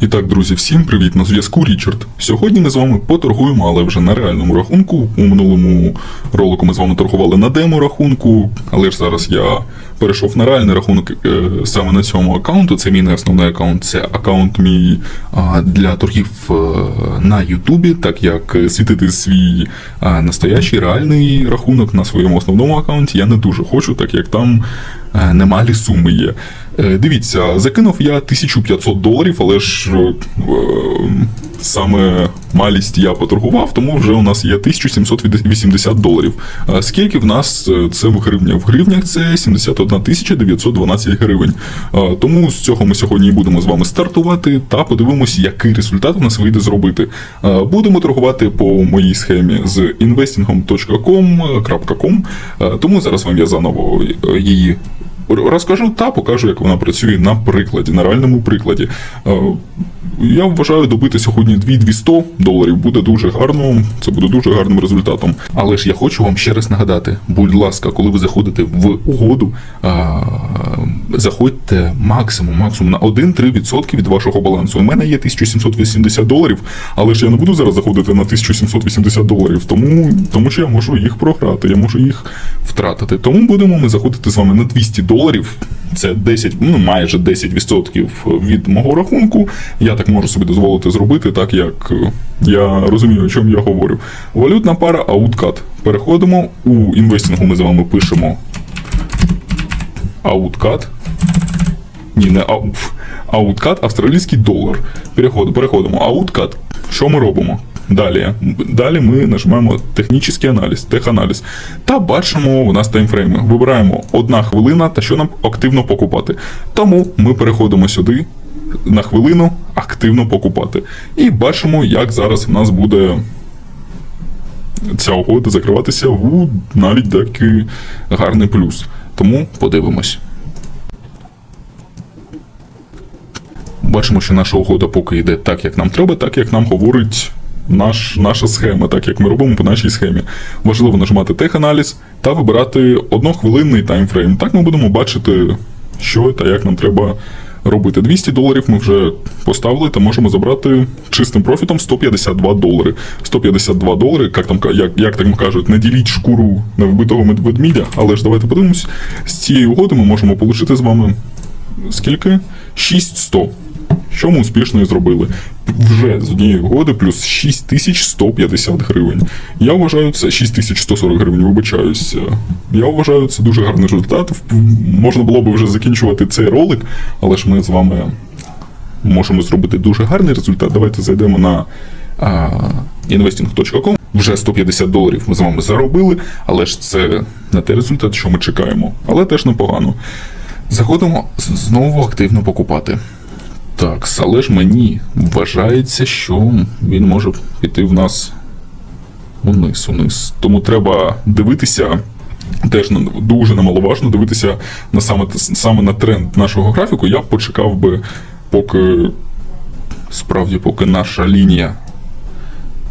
І так, друзі, всім привіт на зв'язку Річард. Сьогодні ми з вами поторгуємо, але вже на реальному рахунку. У минулому ролику ми з вами торгували на демо рахунку, але ж зараз я перейшов на реальний рахунок е, саме на цьому аккаунту. Це мій не основний аккаунт, це аккаунт мій для торгів е, на Ютубі, так як світити свій настоящий реальний рахунок на своєму основному аккаунті я не дуже хочу, так як там е, немалі суми є. Е, Дивіться, закинув я 1500 доларів, але ж е, саме малість я поторгував, тому вже у нас є 1780 доларів. Скільки в нас е, це в гривнях? В гривнях це 71 912 гривень. Тому з цього ми сьогодні будемо з вами стартувати та подивимось, який результат у нас вийде зробити. Будемо торгувати по моїй схемі з investingom.com.com, А, тому зараз вам я заново е, її розкажу та покажу, як вона працює на прикладі, на реальному прикладі. Я вважаю, добити сьогодні 2200 доларів буде дуже гарно. Це буде дуже гарним результатом. Але ж я хочу вам ще раз нагадати: будь ласка, коли ви заходите в угоду, а, заходьте максимум, максимум на 1-3% від вашого балансу. У мене є 1780 доларів, але ж я не буду зараз заходити на 1780 доларів, тому, тому що я можу їх програти, я можу їх втратити. Тому будемо ми заходити з вами на 200 доларів. Це 10, ну майже 10% від мого рахунку. Я так можу собі дозволити зробити, так як е, я розумію, о чому я говорю. Валютна пара ауткат. Переходимо у інвестингу. Ми з вами пишемо ауткат. Ні, не ауф. Ауткат, австралійський долар. Переходимо, переходимо. Ауткат. Що ми робимо? Далі. Далі ми нажимаємо технічний аналіз, теханаліз. Та бачимо у нас таймфрейми. Вибираємо одна хвилина та що нам активно покупати. Тому ми переходимо сюди на хвилину активно покупати. І бачимо, як зараз в нас буде ця угода закриватися у навіть такий гарний плюс. Тому подивимось. Бачимо, що наша угода поки йде так, як нам треба, так як нам говорить наш, наша схема, так як ми робимо по нашій схемі. Важливо нажимати теханаліз та вибирати однохвилинний таймфрейм. Так ми будемо бачити, що та як нам треба робити. 200 доларів ми вже поставили та можемо забрати чистим профітом 152 долари. 152 долари, як там як, як там кажуть, не діліть шкуру на вбитого мед- ведмідя, але ж давайте подивимось. З цієї угоди ми можемо отримати з вами скільки? 6100. Що ми успішно і зробили. Вже з однієї угоди плюс 6150 гривень. Я вважаю це 6140 гривень, вибачаюся. Я вважаю це дуже гарний результат. Можна було б вже закінчувати цей ролик, але ж ми з вами можемо зробити дуже гарний результат. Давайте зайдемо на investing.com. Вже 150 доларів ми з вами заробили, але ж це не той результат, що ми чекаємо. Але теж непогано. Заходимо знову активно покупати. Так, але ж мені вважається, що він може піти в нас униз, униз. Тому треба дивитися. Теж дуже немаловажно дивитися на саме, саме на тренд нашого графіку. Я б почекав би, поки справді, поки наша лінія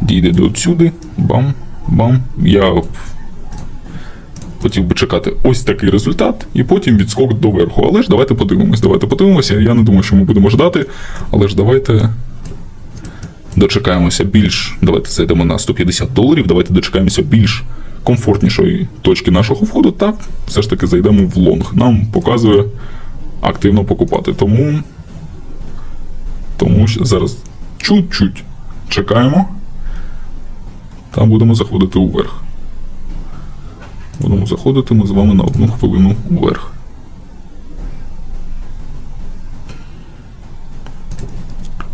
дійде до сюди. Бам, бам. Я хотів би чекати ось такий результат, і потім відскок до верху. Але ж давайте подивимось. Давайте подивимося. Я не думаю, що ми будемо ждати, але ж давайте дочекаємося більш. Давайте зайдемо на 150 доларів. Давайте дочекаємося більш комфортнішої точки нашого входу, та все ж таки зайдемо в лонг. Нам показує активно покупати. Тому, тому що зараз чуть-чуть чекаємо. Та будемо заходити уверх. Будемо заходити ми з вами на одну хвилину вверх.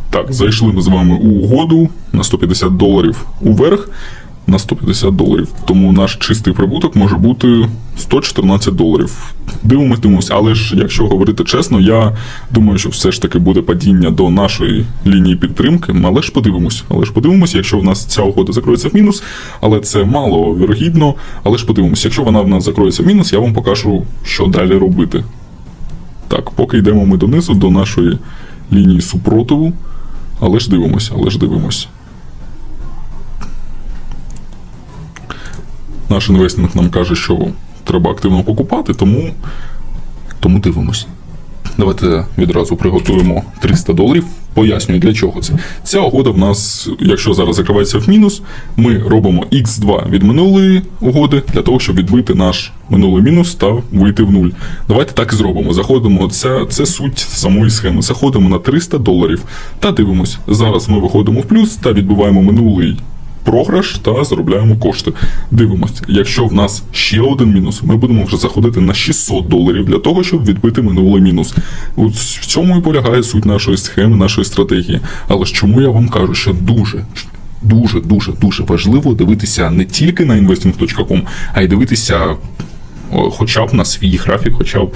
Так, зайшли ми з вами у угоду на 150 доларів уверх на 150 доларів. Тому наш чистий прибуток може бути 114 доларів. Дивимось, дивимось, але ж якщо говорити чесно, я думаю, що все ж таки буде падіння до нашої лінії підтримки. Але ж подивимось, але ж подивимось, якщо в нас ця угода закроється в мінус, але це мало вірогідно. Але ж подивимось, якщо вона в нас закроється в мінус, я вам покажу, що далі робити. Так, поки йдемо ми донизу, до нашої лінії супротиву. Але ж дивимося, але ж дивимося. Наш інвестинг нам каже, що треба активно покупати, тому, тому дивимось. Давайте відразу приготуємо 300 доларів Пояснюю, для чого це. Ця угода в нас, якщо зараз закривається в мінус, ми робимо x2 від минулої угоди для того, щоб відбити наш минулий мінус та вийти в нуль. Давайте так і зробимо. Заходимо, це, це суть самої схеми. Заходимо на 300 доларів та дивимось. Зараз ми виходимо в плюс та відбиваємо минулий програш та заробляємо кошти. Дивимось, якщо в нас ще один мінус, ми будемо вже заходити на 600 доларів для того, щоб відбити минулий мінус. От в цьому і полягає суть нашої схеми, нашої стратегії. Але ж чому я вам кажу, що дуже. Дуже, дуже, дуже важливо дивитися не тільки на investing.com, а й дивитися хоча б на свій графік, хоча б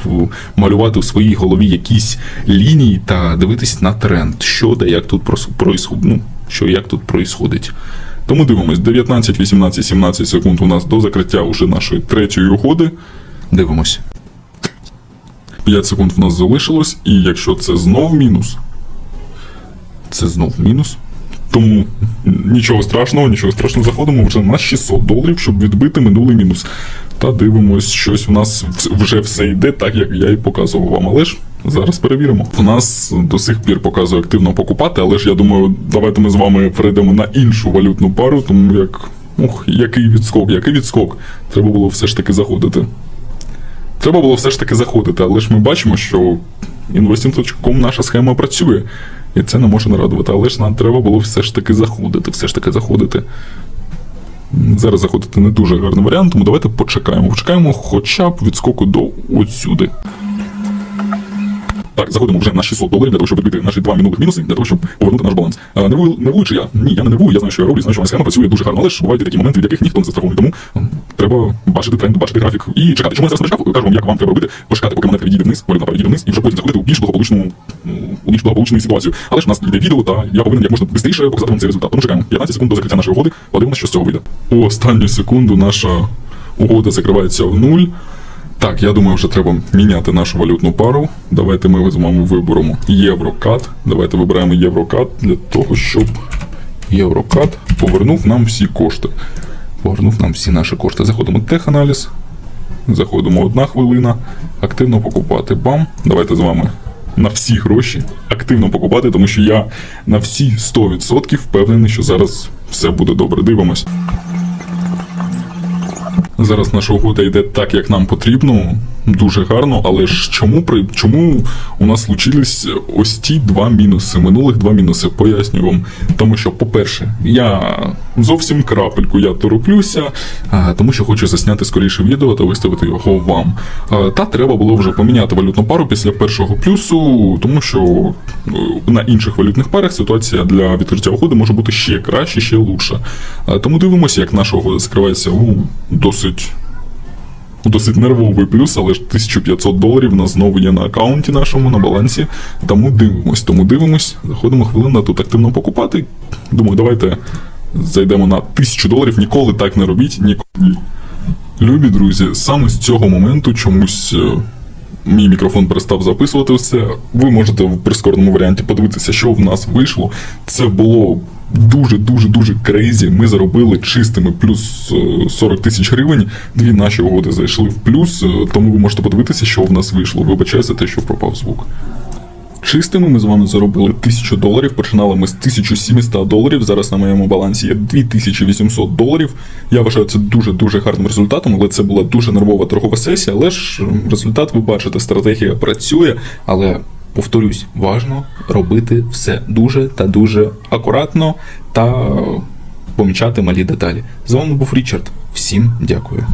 малювати в своїй голові якісь лінії та дивитись на тренд, що де як тут ну, що як тут происходить. Тому дивимось, 19, 18, 17 секунд у нас до закриття уже нашої третьої угоди. Дивимось. 5 секунд в нас залишилось, і якщо це знов мінус, це знов мінус. Тому нічого страшного, нічого страшного. Заходимо вже на 600 доларів, щоб відбити минулий мінус. Та дивимось, щось у нас вже все йде так, як я і показував вам. Але ж зараз перевіримо. У нас до сих пір показує активно покупати, але ж я думаю, давайте ми з вами перейдемо на іншу валютну пару, тому як. Ух, який відскок, який відскок. Треба було все ж таки заходити. Треба було все ж таки заходити, але ж ми бачимо, що Investing.com наша схема працює. І це не може не радувати. Але ж нам треба було все ж таки заходити, все ж таки заходити. Зараз заходити не дуже гарний варіант, тому давайте почекаємо. Почекаємо хоча б відскоку до отсюди. Так, заходимо вже на 600 доларів для того, щоб відбити наші два минулих мінуси, для того, щоб повернути наш баланс. Нервую, нервую чи я? Ні, я не нервую, я знаю, що я роблю, знаю, що моя схема працює дуже гарно, але ж бувають такі моменти, від яких ніхто не застрахований. Тому треба бачити тренд, бачити графік і чекати. Чому я зараз не чекав? Кажу вам, як вам треба робити, почекати, поки монетка відійде вниз, валютна пара відійде вниз, і вже потім заходити у більш благополучну, у більш благополучну ситуацію. Але ж у нас йде відео, та я повинен як можна швидше показати вам цей результат. Тому чекаємо 15 секунд до закриття нашої угоди, подивимося, що з цього вийде. У останню секунду наша угода закривається в нуль. Так, я думаю, вже треба міняти нашу валютну пару. Давайте ми з вами виберемо Єврокат. Давайте вибираємо Єврокат для того, щоб Єврокат повернув нам всі кошти. Повернув нам всі наші кошти. Заходимо в теханаліз. Заходимо одна хвилина. Активно покупати. Бам. Давайте з вами на всі гроші активно покупати, тому що я на всі 100% впевнений, що зараз все буде добре. Дивимось. Зараз наша угода йде так, як нам потрібно, дуже гарно, але ж чому при чому у нас случились ось ті два мінуси, минулих два мінуси? Поясню вам. Тому що, по-перше, я зовсім крапельку я тороплюся, тому що хочу засняти скоріше відео та виставити його вам. Та треба було вже поміняти валютну пару після першого плюсу, тому що е, на інших валютних парах ситуація для відкриття угоди може бути ще краще, ще лучше. Тому дивимося, як наша угода скривається у досить досить нервовий плюс, але ж 1500 доларів у нас знову є на аккаунті нашому, на балансі. Тому дивимось, тому дивимось. Заходимо хвилина тут активно покупати. Думаю, давайте зайдемо на 1000 доларів. Ніколи так не робіть. Ніколи. Любі друзі, саме з цього моменту чомусь. Е, Мій мікрофон перестав записувати все. Ви можете в прискореному варіанті подивитися, що в нас вийшло. Це було дуже дуже крейзі. Ми заробили чистими плюс е, 40 тисяч гривень. Дві наші угоди зайшли в плюс, е, тому ви можете подивитися, що в нас вийшло. Вибачаюся те, що пропав звук. Чистими ми з вами заробили 1000 доларів. Починали ми з 1700 доларів. Зараз на моєму балансі є 2800 доларів. Я вважаю це дуже дуже гарним результатом, але це була дуже нервова торгова сесія. Але ж результат ви бачите, стратегія працює, але. Повторюсь, важно робити все дуже та дуже акуратно та помічати малі деталі. З вами був Річард. Всім дякую.